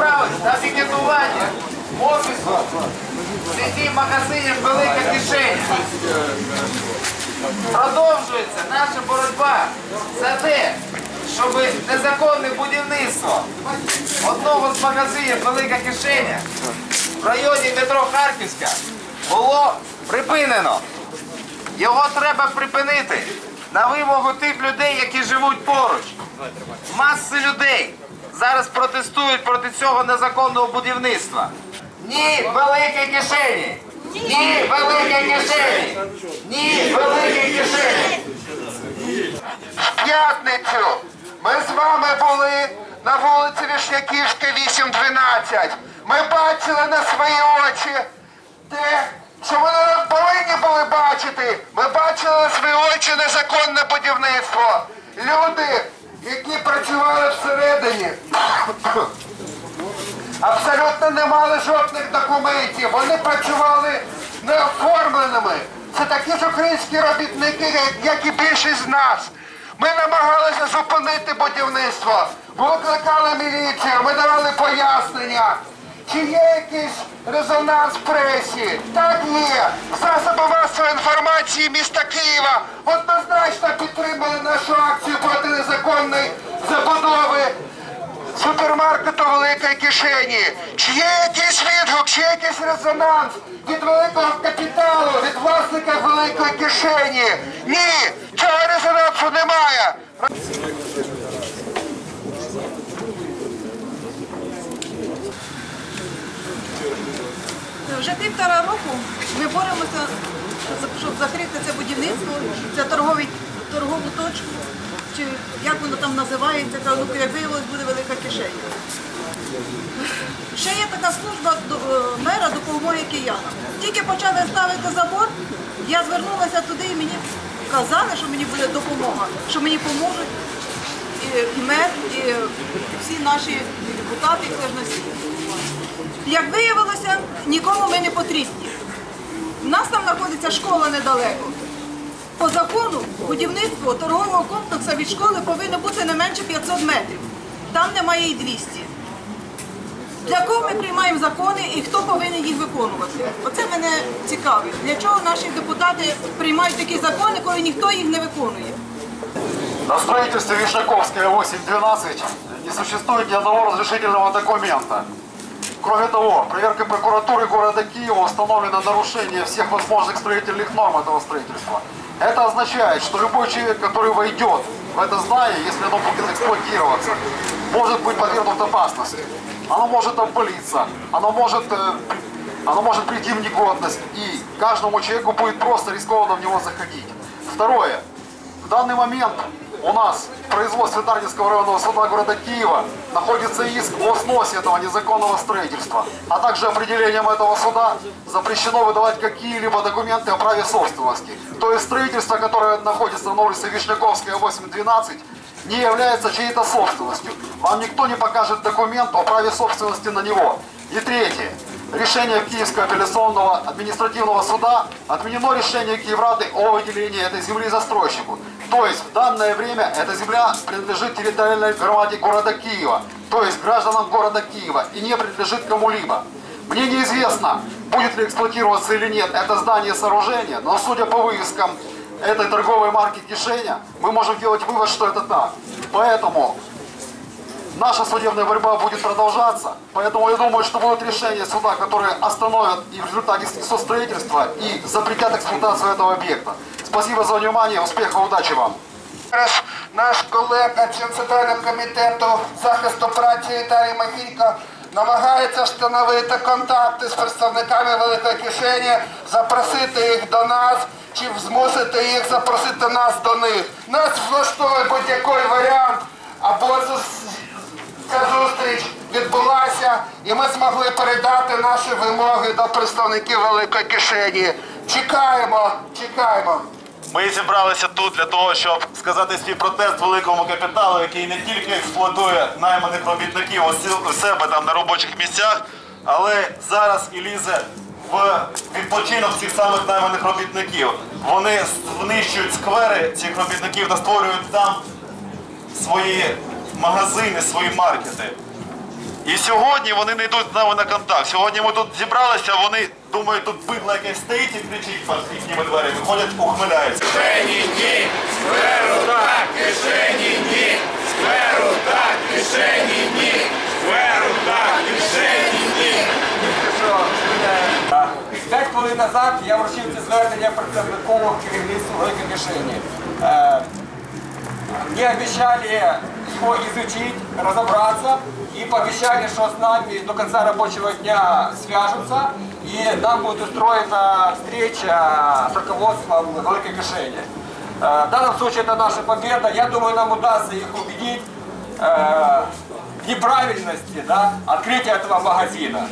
відправить на пікетування офісу в сіті магазинів Велика кишеня. Продовжується наша боротьба за те, щоб незаконне будівництво одного з магазинів Велика кишеня в районі метро Харківська було припинено. Його треба припинити на вимогу тих людей, які живуть поруч. Маси людей зараз протестують проти цього незаконного будівництва. Ні, великі кишені! Ні, великі кишені! Ні, великі кишені! П'ятницю ми з вами були на вулиці Вишняківська, 8-12. Ми бачили на свої очі те, що були Ми бачили свої очі незаконне будівництво. Люди, які працювали всередині, абсолютно не мали жодних документів. Вони працювали неоформленими. Це такі ж українські робітники, як і більшість з нас. Ми намагалися зупинити будівництво. Викликали міліцію, ми давали пояснення. Чи є якийсь резонанс пресі? Так є. Засоби масової інформації міста Києва однозначно підтримали нашу акцію проти незаконної забудови супермаркету великої кишені. Чи є якийсь відгук, чи є якийсь резонанс від великого капіталу, від власника великої кишені? Ні, цього резонансу немає. Вже півтора року ми боремося, щоб закрити це будівництво, це торговий, торгову точку, чи як воно там називається, ну, як виявилось, буде велика кишеня. Ще є така служба е, мера допомоги киянам. Тільки почали ставити забор, я звернулася туди і мені казали, що мені буде допомога, що мені поможуть і, мер, і всі наші депутати, і світі. Як виявилося, нікому ми не потрібні. У нас там знаходиться школа недалеко. По закону будівництво торгового комплексу від школи повинно бути не менше 500 метрів. Там немає і 200. Для кого ми приймаємо закони і хто повинен їх виконувати? Оце мене цікавить. Для чого наші депутати приймають такі закони, коли ніхто їх не виконує? На строительстве Вишняковская 8-12 не существует ни одного разрешительного документа. Кроме того, проверкой прокуратуры города Киева установлено нарушение всех возможных строительных норм этого строительства. Это означает, что любой человек, который войдет в это здание, если оно будет эксплуатироваться, может быть подвергнут опасности. Оно может обвалиться, оно может, э, оно может прийти в негодность, и каждому человеку будет просто рискованно в него заходить. Второе. Данный момент у нас в производстве Дарницкого районного суда города Киева находится иск о сносе этого незаконного строительства, а также определением этого суда запрещено выдавать какие-либо документы о праве собственности. То есть строительство, которое находится на улице Вишняковская 8-12, не является чьей-то собственностью. Вам никто не покажет документ о праве собственности на него. И третье. Решение Киевского апелляционного административного суда отменено решение Киеврады о выделении этой земли застройщику. То есть в данное время эта земля принадлежит территориальной громаде города Киева, то есть гражданам города Киева и не принадлежит кому-либо. Мне неизвестно, будет ли эксплуатироваться или нет это здание сооружение, но судя по вывескам этой торговой марки Кишеня, мы можем делать вывод, что это так. Поэтому наша судебная борьба будет продолжаться. Поэтому я думаю, что будут решения суда, которые остановят и в результате снесут строительство и запретят эксплуатацию этого объекта. Спасибо за внимание, успехов, удачи вам! Зараз наш колега, член Центрального комітету захисту праці Віталій Махійко намагається встановити контакти з представниками великої кишені, запросити їх до нас чи змусити їх запросити нас до них. Нас влаштовує будь-який варіант або зус- ця зустріч відбулася, і ми змогли передати наші вимоги до представників великої кишені. Чекаємо, чекаємо. Ми зібралися тут для того, щоб сказати свій протест великому капіталу, який не тільки експлуатує найманих робітників у себе там на робочих місцях, але зараз і лізе в відпочинок цих самих найманих робітників. Вони знищують сквери цих робітників та створюють там свої магазини, свої маркети. І сьогодні вони не йдуть з нами на контакт. Сьогодні ми тут зібралися, вони думають, тут бидло якесь стоїть і кричить під їхніми дверями, ходять, ухмиляються. Кишені ні, скверу так, кишені ні, скверу так, кишені ні, скверу так, кишені ні. П'ять хвилин назад я вручив це звернення представникового керівництва Великої Кишені. Е, Мне обещали его изучить, разобраться и пообещали, что с нами до конца рабочего дня свяжутся и нам будет устроена встреча с руководством Великой Кишени. Э, В данном случае это наша победа. Я думаю, нам удастся их убедить э, в неправильности да, открытия этого магазина.